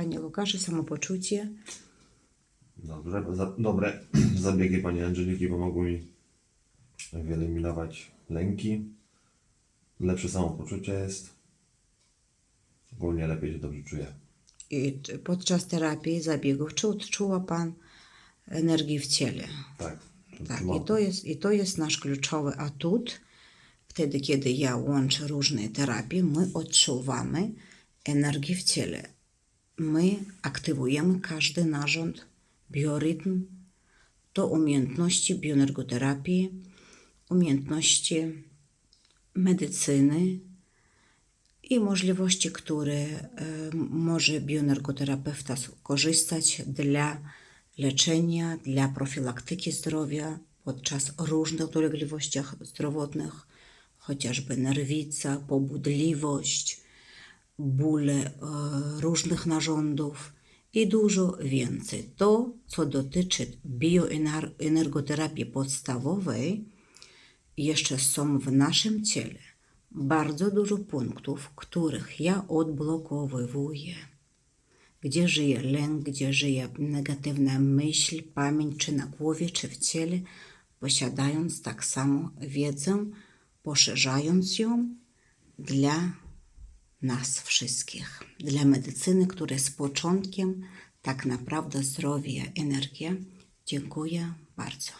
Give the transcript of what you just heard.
Panie Łukaszu, samopoczucie. Dobrze, za, dobre zabiegi Pani Angeliki pomogły mi wyeliminować lęki. Lepsze samopoczucie jest. Ogólnie lepiej się dobrze czuję. I podczas terapii zabiegów czy odczuła Pan energię w ciele? Tak. Tak, i to, jest, i to jest nasz kluczowy atut. Wtedy, kiedy ja łączę różne terapie, my odczuwamy energię w ciele. My aktywujemy każdy narząd, biorytm, to umiejętności bioenergoterapii, umiejętności medycyny i możliwości, które e, może bioenergoterapeuta korzystać dla leczenia, dla profilaktyki zdrowia podczas różnych dolegliwości zdrowotnych, chociażby nerwica, pobudliwość, bóle e, różnych narządów i dużo więcej. To, co dotyczy bioenergoterapii podstawowej, jeszcze są w naszym ciele bardzo dużo punktów, których ja odblokowywuję. Gdzie żyje lęk, gdzie żyje negatywna myśl, pamięć, czy na głowie, czy w ciele, posiadając tak samo wiedzę, poszerzając ją dla nas wszystkich, dla medycyny, która jest początkiem tak naprawdę zdrowia, energia. Dziękuję bardzo.